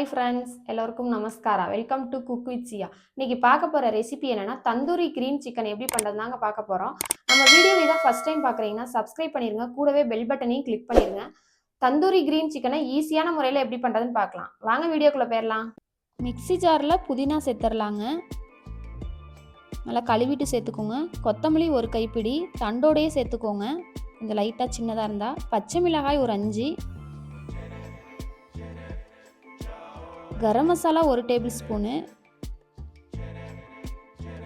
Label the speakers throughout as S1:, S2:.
S1: Hi friends எல்லோருக்கும் நமஸ்காரா? Welcome to cook with Siya இன்னைக்கு பார்க்க போகிற ரெசிபி என்னன்னா தந்தூரி கிரீன் சிக்கன் எப்படி பண்ணுறதுனாங்க பார்க்க போகிறோம் நம்ம வீடியோ இதான் ஃபர்ஸ்ட் டைம் பார்க்குறீங்கன்னா சப்ஸ்கிரைப் பண்ணிடுங்க கூடவே பெல் பட்டனையும் கிளிக் பண்ணிடுங்க தந்தூரி கிரீன் சிக்கனை ஈஸியான முறையில் எப்படி பண்ணுறதுன்னு பார்க்கலாம். வாங்க வீடியோக்குள்ளே போயிடலாம் மிக்ஸி ஜாரில் புதினா சேர்த்துடலாங்க நல்லா கழுவிட்டு சேர்த்துக்கோங்க. கொத்தமல்லி ஒரு கைப்பிடி தண்டோடையே சேர்த்துக்கோங்க. கொஞ்சம் லைட்டாக சின்னதாக இருந்தால் பச்சை மிளகாய் ஒரு அஞ்சு கரம் மசாலா ஒரு டேபிள் ஸ்பூனு.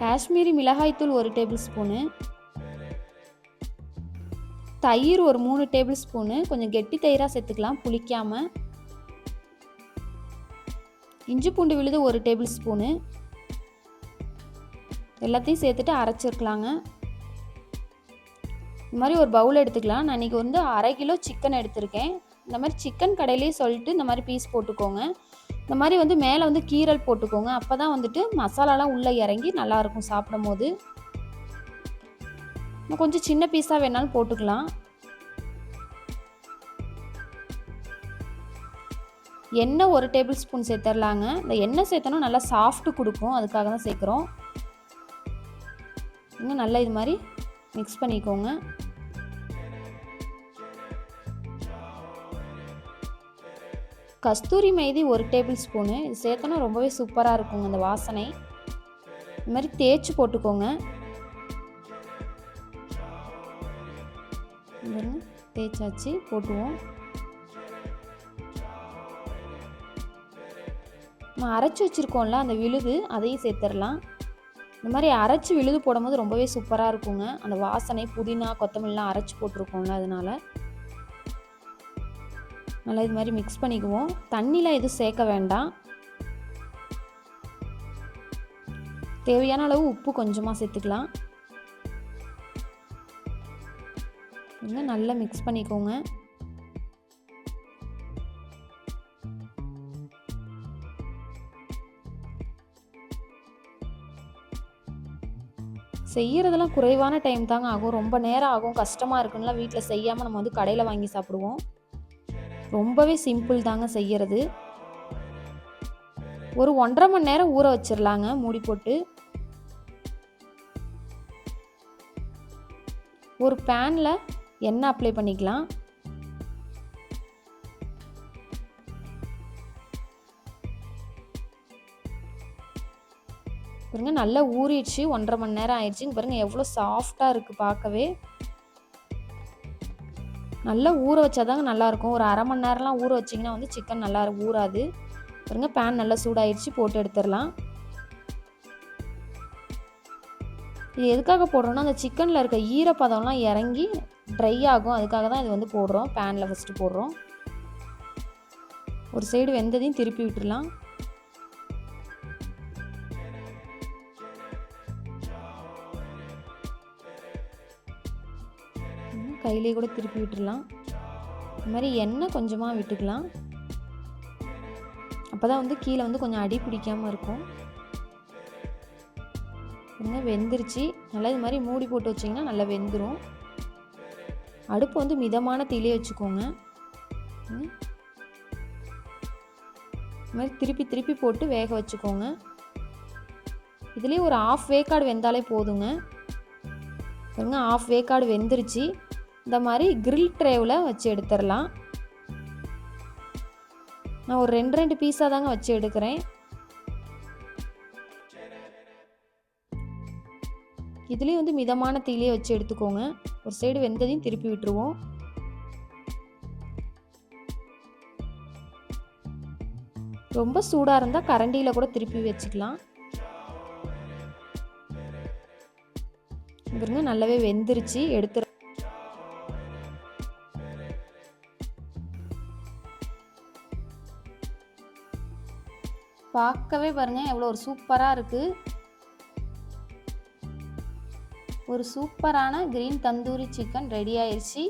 S1: காஷ்மீரி மிளகாய்த்தூள் ஒரு டேபிள் ஸ்பூனு. தயிர் ஒரு மூணு டேபிள் ஸ்பூனு. கொஞ்சம் கெட்டி தயிராக சேர்த்துக்கலாம் புளிக்காமல் இஞ்சி பூண்டு விழுது ஒரு டேபிள் ஸ்பூனு. எல்லாத்தையும் சேர்த்துட்டு அரைச்சிருக்கலாங்க. இந்த மாதிரி ஒரு பவுல் எடுத்துக்கலாம். நான் இன்றைக்கி வந்து அரை கிலோ சிக்கன் எடுத்திருக்கேன். இந்த மாதிரி சிக்கன் கடையிலேயே சொல்லிட்டு இந்த மாதிரி பீஸ் போட்டுக்கோங்க. இந்த மாதிரி வந்து மேலே வந்து கீரல் போட்டுக்கோங்க. அப்போ தான் வந்துட்டு மசாலாலாம் உள்ளே இறங்கி நல்லாயிருக்கும் சாப்பிடும் போது கொஞ்சம் சின்ன பீஸாக வேணாலும் போட்டுக்கலாம். எண்ணெய் ஒரு டேபிள் ஸ்பூன் சேர்த்துடலாங்க. இந்த எண்ணெய் சேர்த்தனும் நல்லா சாஃப்ட்டு கொடுக்கும். அதுக்காக தான் சேர்க்குறோம். இன்னும் நல்லா இது மாதிரி மிக்ஸ் பண்ணிக்கோங்க. கஸ்தூரி மைதி ஒரு டேபிள் ஸ்பூனு. இது சேர்த்தனா ரொம்பவே சூப்பராக இருக்குங்க அந்த வாசனை. இது மாதிரி தேய்ச்சி போட்டுக்கோங்க. தேய்ச்சாச்சு போட்டுவோம் நம்ம அரைச்சி வச்சுருக்கோம்ல அந்த விழுது அதையும் சேர்த்துடலாம். இந்த மாதிரி அரைச்சி விழுது போடும்போது ரொம்பவே சூப்பராக இருக்குங்க. அந்த வாசனை புதினா கொத்தமல்லாம் அரைச்சி போட்டிருக்கோம்ல அதனால். நல்லா இது மாதிரி மிக்ஸ் பண்ணிக்குவோம். தண்ணியில் எதுவும் சேர்க்க வேண்டாம். தேவையான அளவு உப்பு கொஞ்சமாக சேர்த்துக்கலாம். இன்னும் நல்லா மிக்ஸ் பண்ணிக்கோங்க. செய்கிறதெல்லாம் குறைவான டைம் தாங்க ஆகும். ரொம்ப நேரம் ஆகும். கஷ்டமாக இருக்குன்னா வீட்டில் செய்யாமல் நம்ம வந்து கடையில் வாங்கி சாப்பிடுவோம். ரொம்பவே சிம்பிள் தாங்க செய்கிறது ஒரு ஒன்றரை மணி நேரம் ஊற வச்சிடலாங்க மூடி போட்டு. ஒரு பேனில் எண்ணெய் அப்ளை பண்ணிக்கலாம். பாருங்க நல்லா ஊறிடுச்சு ஒன்றரை மணி நேரம் ஆயிடுச்சு பாருங்க எவ்வளோ சாஃப்டாக இருக்குது பார்க்கவே. நல்லா ஊற வச்சாதாங்க நல்லாயிருக்கும். ஒரு அரை மணி நேரம்லாம் ஊற வச்சிங்கன்னா வந்து சிக்கன் நல்லா ஊறாது. பாருங்க பேன் நல்லா சூடாயிடுச்சு போட்டு எடுத்துடலாம். இது எதுக்காக போடுறோன்னா அந்த சிக்கனில் இருக்க ஈரப்பதம்லாம் இறங்கி ட்ரை ஆகும். அதுக்காக தான் இது வந்து போடுறோம். பேனில் ஃபஸ்ட்டு போடுறோம். ஒரு சைடு வெந்ததையும் திருப்பி விட்டுடலாம். கையிலே கூட திருப்பி விட்டுடலாம் இந்த மாதிரி எண்ணெய் கொஞ்சமாக விட்டுக்கலாம். அப்போ தான் வந்து கீழே வந்து கொஞ்சம் அடி பிடிக்காமல் இருக்கும். இன்னும் வெந்துருச்சு. நல்லா இது மாதிரி மூடி போட்டு வச்சிங்கன்னா நல்லா வெந்துடும் அடுப்பு வந்து மிதமான தீலே வச்சுக்கோங்க. இது மாதிரி திருப்பி திருப்பி போட்டு வேக வச்சுக்கோங்க. இதுலேயே ஒரு ஆஃப் வேக்காடு வெந்தாலே போதுங்க. பாருங்க ஆஃப் வேக்காடு வெந்துருச்சு. இந்த மாதிரி கிரில் ட்ரேவில் வச்சு எடுத்துடலாம். நான் ஒரு ரெண்டு ரெண்டு பீஸாக தாங்க வச்சு எடுக்கிறேன். இதுலேயும் வந்து மிதமான தீலையே வச்சு எடுத்துக்கோங்க. ஒரு சைடு வெந்ததையும் திருப்பி விட்டுருவோம். ரொம்ப சூடாக இருந்தால் கரண்டியில் கூட திருப்பி வச்சுக்கலாம். பாருங்க நல்லாவே வெந்துருச்சு. எடுத்து பார்க்கவே பாருங்கள் எவ்வளோ ஒரு சூப்பராக இருக்குது ஒரு சூப்பரான க்ரீன் தந்தூரி சிக்கன் ரெடி ஆயிடுச்சு